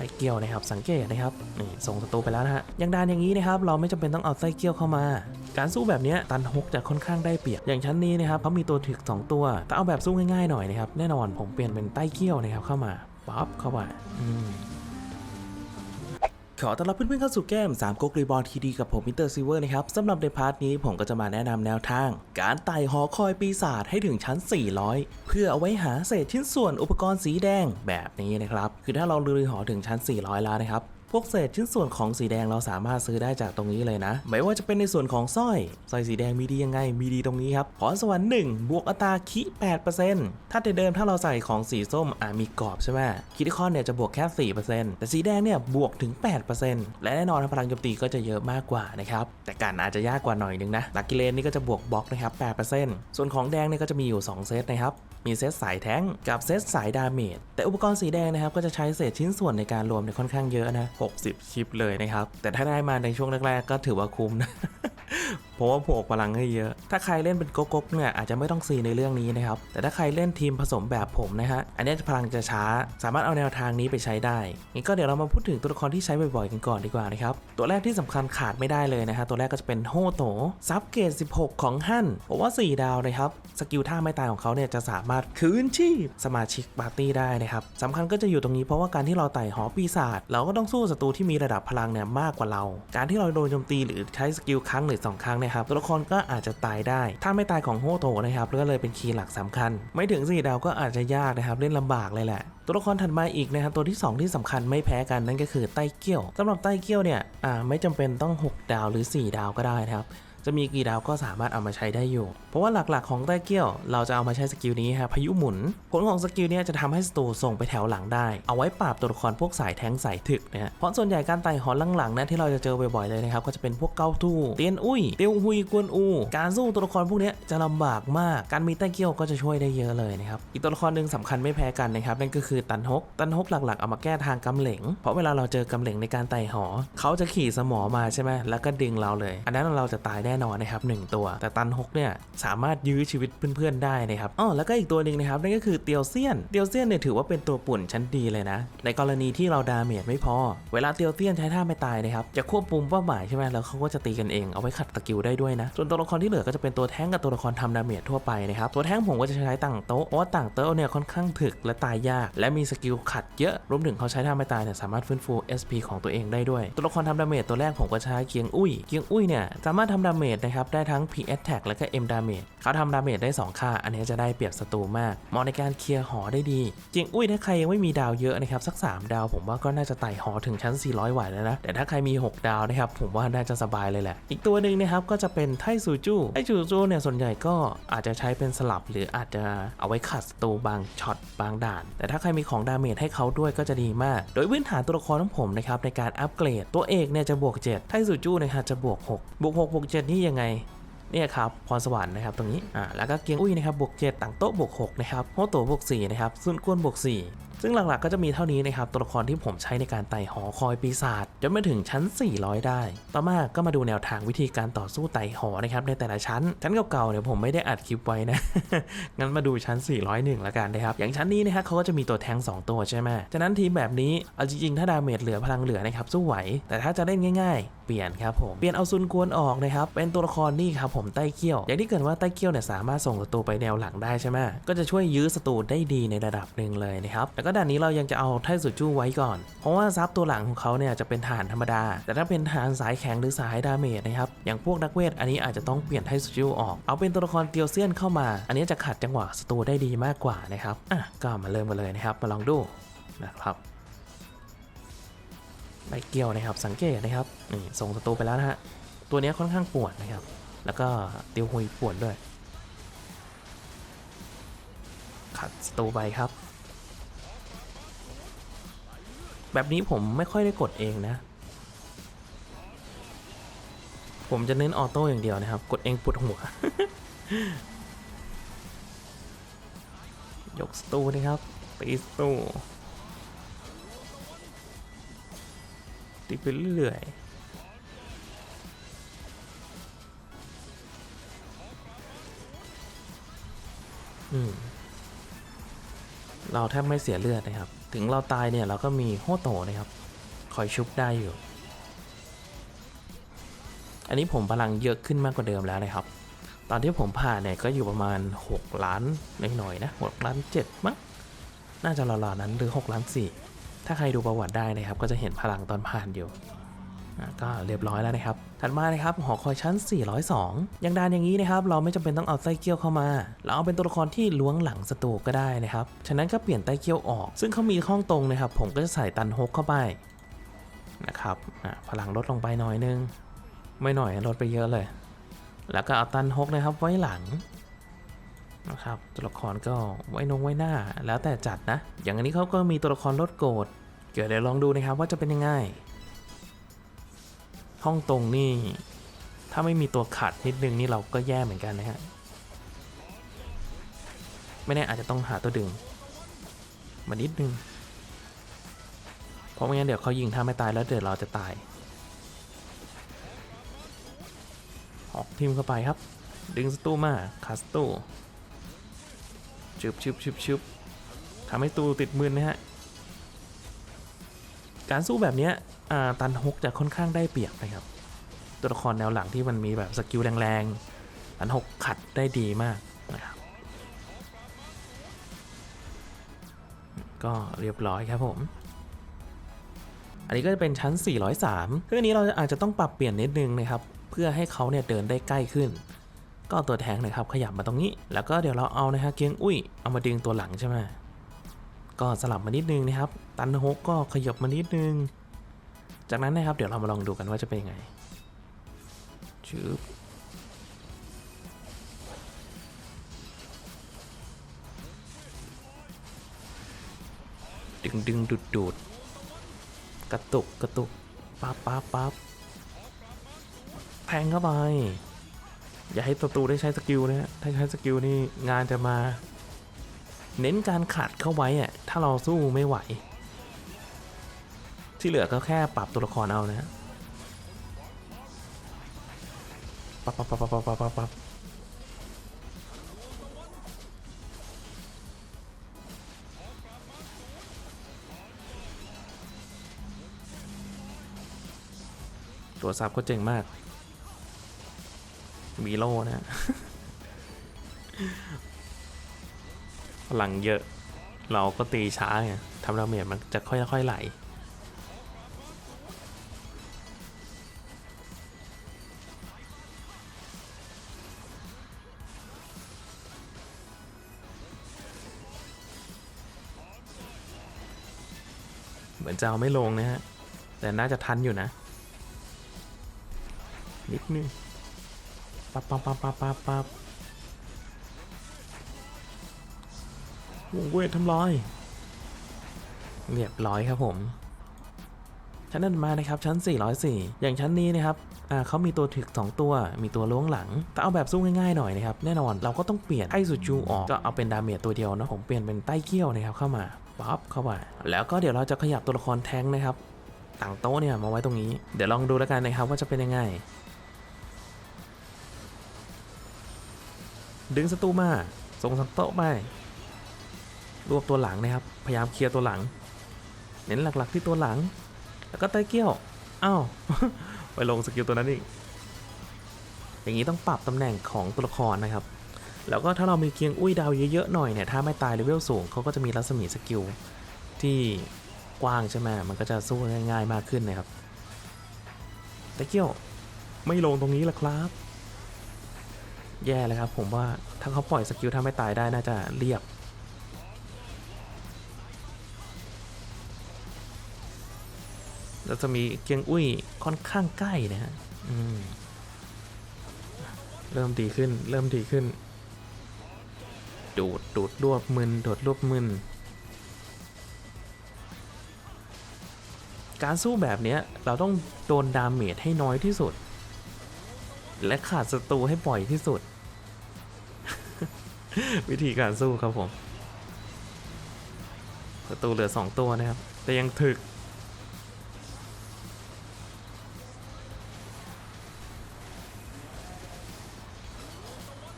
ไส้เกี้ยวนะครับ สังเกตนะครับนี่ส่งศัตรูไปแล้วนะฮะอย่างดานอย่างนี้นะครับเราไม่จำเป็นต้องเอาไส้เกี้ยวเข้ามา การสู้แบบนี้ตันฮกจะค่อนข้างได้เปรียบอย่างชั้นนี้นะครับเขามีตัวถึกสองตัวแต่เอาแบบสู้ง่ายๆหน่อยนะครับแน่นอนผมเปลี่ยนเป็นไต้เกี้ยวนะครับเข้ามาปั๊บเข้ามาอืม ขอต้อนรับเพื่อนๆเข้าสู่เกม3ก๊กรีบอลทีดีกับผมมิเตอร์ซิเวอร์นะครับสำหรับในพาร์ทนี้ผมก็จะมาแนะนำแนวทาง การไต่หอคอยปีศาจให้ถึงชั้น 400 เพื่อเอาไว้หาเศษชิ้นส่วนอุปกรณ์สีแดงแบบนี้นะครับ คือถ้าเราลือหอถึงชั้น 400 แล้วนะครับ พวกเศษชิ้นส่วนของสีแดงเราสามารถซื้อได้จากตรงนี้เลยนะ ไม่ว่าจะเป็นในส่วนของสร้อยสร้อยสีแดงมีดียังไงมีดีตรงนี้ครับพรสวรรค์1บวกอัตราคิ 8%ถ้าแต่เดิมถ้าเราใส่ของสีส้มอ่ามีกรอบใช่ไหมคิติคอนเนี่ยจะบวกแค่ 4%แต่สีแดงเนี่ยบวกถึง 8%และแน่นอนพลังโจมตีก็จะเยอะมากกว่านะครับแต่การอาจจะยากกว่าหน่อยนึงนะลักกิเลนนี่ก็จะบวกบล็อกนะครับ8%ส่วนของแดงเนี่ยก็จะมีอยู่ 2 เซตนะครับ มีเซตสายแท้งกับเซตสายดาเมจแต่อุปกรณ์สีแดงนะครับก็จะใช้เศษชิ้นส่วนในการรวมในค่อนข้างเยอะนะ 60 ชิปเลยนะครับ แต่ถ้าได้มาในช่วงแรกๆก็ถือว่าคุ้มนะ เพราะว่าบวกพลังให้เยอะ ถ้าใครเล่นเป็นโกโก้เนี่ยอาจจะไม่ต้องซีในเรื่องนี้นะครับ แต่ถ้าใครเล่นทีมผสมแบบผมนะฮะ อันนี้พลังจะช้า สามารถเอาแนวทางนี้ไปใช้ได้ งั้นก็เดี๋ยวเรามาพูดถึงตัวละครที่ใช้บ่อยๆกันก่อนดีกว่านะครับ ตัวแรกที่สำคัญขาดไม่ได้เลยนะฮะ ตัวแรกก็จะเป็นโฮโตซับเกรด16 ของฮั่นผมว่า 4 ดาวนะครับ สกิลท่าไม่ตายของเขาเนี่ยจะสามารถคืนชีพสมาชิกปาร์ตี้ได้นะครับสำคัญก็จะอยู่ตรงนี้เพราะว่าการที่เราไต่หอปีศาจเราก็ต้องสู้ศัตรูที่มีระดับพลังเนี่ยมากกว่าเรา การที่เราโดนโจมตีหรือใช้สกิลครั้งหรือสองครั้งเนะครับตัวละครก็อาจจะตายได้ ถ้าไม่ตายของโฮโตนะครับก็เลยเป็นคีย์หลักสำคัญ ไม่ถึง4ดาวก็อาจจะยากนะครับเล่นลำบากเลยแหละตัวละครถัดมาอีกนะครับตัวที่ 2 ที่สำคัญไม่แพ้กันนั่นก็คือไต้เกี้ยวสำหรับไต้เกี้ยวเนี่ยอ่าไม่จำเป็นต้อง 6 ดาวหรือ 4 ดาวก็ได้นะครับ จะมีกี่ดาวก็สามารถเอามาใช้ได้อยู่ เพราะว่าหลักๆของไต้เกี้ยว เราจะเอามาใช้สกิลนี้ฮะพายุหมุน ผลของสกิลนี้จะทำให้ศัตรูส่งไปแถวหลังได้ เอาไว้ปราบตัวละครพวกสายแทงสายถึกนะฮะเพราะส่วนใหญ่การไต่หอหลังๆนะที่เราจะเจอบ่อยๆเลยนะครับก็จะเป็นพวกเก้าทู่เตียนอุ้ยเตียวฮุยกวนอู การสู้ตัวละครพวกนี้จะลำบากมาก การมีไต้เกี้ยวก็จะช่วยได้เยอะเลยนะครับอีกตัวละครหนึ่งสำคัญไม่แพ้กันนะครับนั่นก็คือตันฮกตันฮกหลักๆเอามาแก้ทางกำเหลงเพราะเวลาเราเจอกำเหลงในการไต่หอ เขาจะขี่สมอมาใช่ไหมแล้วก็ดึงเราเลย อันนั้นเราจะตายน่นอนนะครับหนึ่งตัว แต่ตันฮกเนี่ยสามารถยื้อชีวิตเพื่อนๆได้นะครับอ๋อแล้วก็อีกตัวหนึ่งนะครับนั่นก็คือเตียวเซียนเตียวเซียนเนี่ยถือว่าเป็นตัวปุ่นชั้นดีเลยนะ ในกรณีที่เราดาเมจไม่พอ เวลาเตียวเซียนใช้ท่าไม่ตายนะครับจะควบคุมเป้าหมายใช่ไหมแล้วเขาก็จะตีกันเองเอาไว้ขัดสกิลได้ด้วยนะ ส่วนตัวละครที่เหลือก็จะเป็นตัวแท้งกับตัวละครทำดาเมจทั่วไปนะครับตัวแท้งผมก็จะใช้ต่างโต๊ะเพราะว่าต่างโต๊ะเนี่ยค่อนข้างถึกและตายยาก และมีสกิลขัดเยอะรวมถึงเขาใช้ท่าไม่ตายเนี่ยสามารถฟื้นฟู SP ของตัวเองได้ด้วย ตัวละครทำดาเมจตัวแรกผมก็ใช้เกียงอุ้ยเกียงอุ้ยเนี่ยสามารถทำดาเมจนะครับได้ทั้ง P attack และก็ M damage เขาทำดาเมจได้ 2 ค่า อันนี้จะได้เปรียบศัตรูมากเหมาะในการเคลียร์หอได้ดีเกียงอุ้ยถ้าใครยังไม่มีดาวเยอะนะครับสัก 3 ดาวผมว่าก็น่าจะไต่หอถึงชั้น 400 ไหวแล้วนะ แต่ถ้าใครมี 6 ดาวนะครับผมว่าน่าจะสบายเลยแหละ อีกตัวหนึ่งนะครับก็จะเป็นไทซูจูไทซูจูเนี่ยส่วนใหญ่ก็อาจจะใช้เป็นสลับ หรืออาจจะเอาไว้ขัดศัตรูบางช็อตบางด่าน แต่ถ้าใครมีของดาเมจให้เขาด้วยก็จะดีมาก โดยพื้นฐานตัวละครของผมนะครับในการอัปเกรดตัวเอกเนี่ยจะบวก 7 ไทซูจูนะครับจะบวก 6 บวก6บวก7นี่ยังไงเนี่ยครับพรสวรรค์นะครับตรงนี้อ่าแล้วก็เกียงอุ้ยนะครับบวก7ต่างโต๊ะบวก6นะครับโฮโตบวก4นะครับซุนกวนบวก4 ซึ่งหลักๆก็จะมีเท่านี้นะครับตัวละครที่ผมใช้ในการไต่หอคอยปีศาจจนมาถึงชั้น 400 ได้ ต่อมาก็มาดูแนวทางวิธีการต่อสู้ไต่หอนะครับในแต่ละชั้น ชั้นเก่าๆเนี่ยผมไม่ได้อัดคลิปไว้นะ งั้นมาดูชั้น 401ละกันนะครับ อย่างชั้นนี้นะครับเขาก็จะมีตัวแทง 2 ตัวใช่ไหมฉะนั้นทีมแบบนี้เอาจริงๆถ้าดาเมจเหลือพลังเหลือนะครับสู้ไหว แต่ถ้าจะเล่นง่าย ๆ เปลี่ยนครับผม เปลี่ยนเอาซุนกวนออกนะครับ เป็นตัวละครนี่ครับผมไต้เกี้ยว อย่างที่เกิดว่าไต้เกี้ยวเนี่ยสามารถส่งศัตรูไปแนวหลังได้ใช่ไหมก็จะช่วยยื้อศัตรูได้ดีในระดับหนึ่งเลยนะครับแล้วก็ด่านนี้เรายังจะเอาไทสุจูไว้ก่อน เพราะว่าซับตัวหลังของเขาเนี่ยจะเป็นฐานธรรมดา แต่ถ้าเป็นฐานสายแข็งหรือสายดาเมจนะครับ อย่างพวกนักเวทอันนี้อาจจะต้องเปลี่ยนไทสุจูออก เอาเป็นตัวละครเตียวเซียนเข้ามา อันนี้จะขัดจังหวะศัตรูได้ดีมากกว่านะครับ อะ ก็มาเริ่มกันเลยนะครับ มาลองดูนะครับไล่เกี่ยวนะครับ สังเกตนะครับ นี่ส่งศัตรูไปแล้วนะฮะ ตัวนี้ค่อนข้างปวดนะครับ แล้วก็ติวหุยปวดด้วย ขัดศัตรูไปครับ แบบนี้ผมไม่ค่อยได้กดเองนะ ผมจะเน้นออโต้อย่างเดียวนะครับ กดเองปวดหัว ยกสตูนะครับตีสตูตีไปเรื่อยอืม เราแทบไม่เสียเลือดนะครับ ถึงเราตายเนี่ยเราก็มีโฮโตนะครับ คอยชุบได้อยู่ อันนี้ผมพลังเยอะขึ้นมากกว่าเดิมแล้วนะครับ ตอนที่ผมผ่านเนี่ยก็อยู่ประมาณ 6 ล้านหน่อยๆนะ6ล้าน7มั้ง น่าจะราวๆนั้นหรือ6ล้าน4ถ้าใครดูประวัติได้นะครับ ก็จะเห็นพลังตอนผ่านอยู่ ก็เรียบร้อยแล้วนะครับ ถัดมานะครับหอคอยชั้น 402 อยังดานอย่างนี้นะครับ เราไม่จำเป็นต้องเอาไส้เกี้ยวเข้ามา เราเอาเป็นตัวละครที่ล้วงหลังศัตรูก็ได้นะครับ ฉะนั้นก็เปลี่ยนไต้เกี้ยวออก ซึ่งเขามีห้องตรงนะครับ ผมก็จะใส่ตันฮกเข้าไปนะครับพลังลดลงไปหน่อยนึง ไม่หน่อยลดไปเยอะเลย แล้วก็เอาตันฮกนะครับไว้หลังนะครับตัวละครก็ไว้นงไว้หน้าแล้วแต่จัดนะ อย่างอันนี้เขาก็มีตัวละครลดโกรธเดี๋ยวเดี๋ยวลองดูนะครับว่าจะเป็นยังไง ห้องตรงนี่ ถ้าไม่มีตัวขัดนิดนึงนี่เราก็แย่เหมือนกันนะฮะ ไม่แน่อาจจะต้องหาตัวดึง มานิดนึง เพราะไม่งั้นเดี๋ยวเขายิงถ้าไม่ตายแล้วเดี๋ยวเราจะตายออกทิมเข้าไปครับ ดึงสตูมาคัสตูชึบชึบชึบชึบทำให้ตูติดมือนะฮะ การสู้แบบนี้อ่าตันฮกจะค่อนข้างได้เปรียบนะครับ ตัวละครแนวหลังที่มันมีแบบสกิลแรงๆตันฮกขัดได้ดีมากนะครับก็เรียบร้อยครับผม อันนี้ก็จะเป็นชั้น 403คืออันนี้เราอาจจะต้องปรับเปลี่ยนนิดนึงนะครับ เพื่อให้เขาเนี่ยเดินได้ใกล้ขึ้น ก็ตัวแทงนะครับขยับมาตรงนี้ แล้วก็เดี๋ยวเราเอานะฮะเกียงอุ้ยเอามาดึงตัวหลังใช่ไหมก็สลับมานิดนึงนะครับ ตันโฮกก็ขยับมานิดนึง จากนั้นนะครับเดี๋ยวเรามาลองดูกันว่าจะเป็นยังไงชืบดึงดึงดูดดูดกระตุกกระตุกปั๊บปั๊บปั๊บแทงเข้าไป อย่าให้ศัตรูได้ใช้สกิลนะฮะถ้าใช้สกิลนี่งานจะมา เน้นการขัดเข้าไว้อะถ้าเราสู้ไม่ไหว ที่เหลือก็แค่ปรับตัวละครเอานะฮะปั๊บปับปับปับปับปับปับตัวซับก็เจ๋งมาก มีโล่นะฮะพลังเยอะ เราก็ตีช้าไงทำดาเมจมันจะค่อยๆไหล เหมือนจะเอาไม่ลงนะฮะ แต่น่าจะทันอยู่นะ นิดนึงปั๊บปั๊บปั๊บปั๊บปั๊บปั๊บวงเวททำลายเรียบร้อยครับผม ชั้นนั้นมานะครับชั้น 404 อย่างชั้นนี้นะครับอ่าเขามีตัวถึก 2 ตัว มีตัวล้วงหลัง แต่เอาแบบสู้ง่ายๆหน่อยนะครับ แน่นอนเราก็ต้องเปลี่ยนไอสุจูออก ก็เอาเป็นดาเมจตัวเดียวนะ ผมเปลี่ยนเป็นใต้เกี้ยวนะครับเข้ามา ปั๊บเข้ามาแล้วก็เดี๋ยวเราจะขยับตัวละครแท้งนะครับต่างโต๊ะเนี่ยมาไว้ตรงนี้ เดี๋ยวลองดูแล้วกันนะครับว่าจะเป็นยังไง ดึงศัตรูมาส่งสังโต๊ะไปรวบตัวหลังนะครับ พยายามเคลียร์ตัวหลัง เน้นหลักๆที่ตัวหลัง แล้วก็ไตเกี้ยวอ้าวไปลงสกิลตัวนั้นอีกอย่างนี้ต้องปรับตำแหน่งของตัวละครนะครับ แล้วก็ถ้าเรามีเกียงอุ้ยดาวเยอะๆหน่อยเนี่ยถ้าไม่ตายเลเวลสูงเขาก็จะมีรัศมีสกิลที่กว้างใช่ไหมมันก็จะสู้ง่ายๆมากขึ้นนะครับไต้เกี้ยวไม่ลงตรงนี้ละครับ แย่เลยครับผมว่าถ้าเขาปล่อยสกิลถ้าไม่ตายได้น่าจะเรียบแล้วจะมีเกียงอุ้ยค่อนข้างใกล้นะฮะเริ่มดีขึ้น เริ่มดีขึ้น ดูด ดูดรวบมึนดูดรวบมึน การสู้แบบเนี้ยเราต้องโดนดาเมจให้น้อยที่สุด และขาดศัตรูให้บ่อยที่สุด วิธีการสู้ครับผมศัตรูเหลือ 2 ตัวนะครับ แต่ยังถึก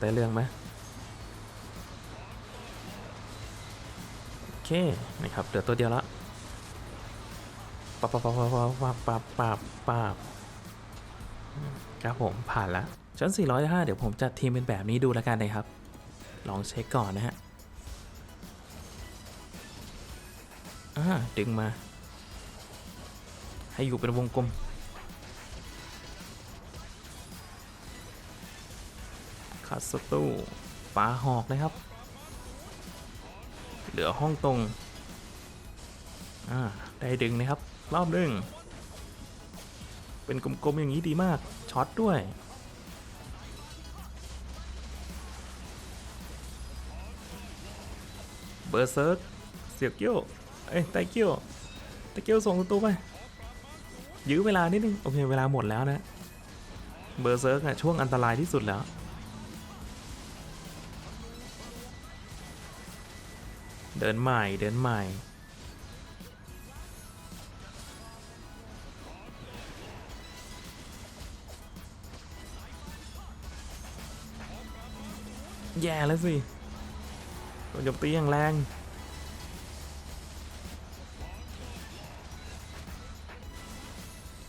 ได้เรื่องไหม เคนะครับเหลือตัวเดียวละปับปับปับปับปับปับปับปับครับผมผ่านแล้วชั้น 405 เดี๋ยวผมจัดทีมเป็นแบบนี้ดูแล้วกันนะครับ ลองเช็คก่อนนะฮะอ่าดึงมา ให้อยู่เป็นวงกลมขัดสตูปลาหอกนะครับ เหลือห้องตรง อ่า ได้ดึงนะครับ รอบดึงเป็นกลมๆอย่างนี้ดีมาก ช็อตด้วย เบอร์เซิร์กเสียเกี้ยว เอ้ยไตเกี้ยวไตเกี้ยวส่งตัวไป ยื้อเวลานิดนึง โอเค เวลาหมดแล้วนะ เบอร์เซิร์กอะช่วงอันตรายที่สุดแล้ว เดินใหม่เดินใหม่ แย่แล้วสิโดนโจมตีอย่างแรง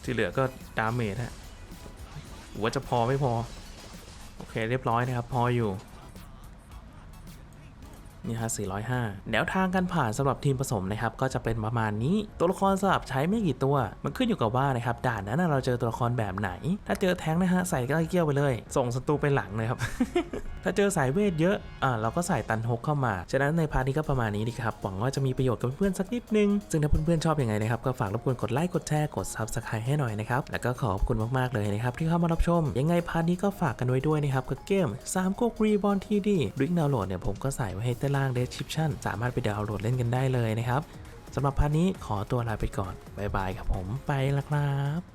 ที่เหลือก็ดาเมจฮะว่าจะพอไม่พอ โอเคเรียบร้อยนะครับ พออยู่ นี่ฮะ405 แนวทางการผ่านสำหรับทีมผสมนะครับก็จะเป็นประมาณนี้ตัวละครสลับใช้ไม่กี่ตัว มันขึ้นอยู่กับว่านะครับด่านนั้นเราเจอตัวละครแบบไหน ถ้าเจอแท้งนะฮะใส่ใกล้เกี้ยวไปเลย ส่งศัตรูไปหลังเลยครับถ้าเจอสายเวทเยอะอ่าเราก็ใส่ตันฮกเข้ามา ฉะนั้นในพาร์ทนี้ก็ประมาณนี้ดีครับหวังว่าจะมีประโยชน์กับเพื่อนๆสักนิดนึง ซึ่งถ้าเพื่อนๆชอบยังไงนะครับก็ฝากรบกวนกดไลค์กดแชร์กด subscribe ให้หน่อยนะครับแล้วก็ขอบคุณมากๆเลยนะครับที่เข้ามารับชม ยังไงพาร์ทนี้ก็ฝากกันไว้ด้วยนะครับกับเกม3ก๊กรีบอลทีดีลิงก์ดาวน์โหลดเนี่ยผมก็ใส่ไว้ให้ใต้ล่าง description สามารถไปดาวน์โหลดเล่นกันได้เลยนะครับสำหรับพาร์ทนี้ขอตัวลาไปก่อน บ๊ายบายครับผมไปแล้วครับ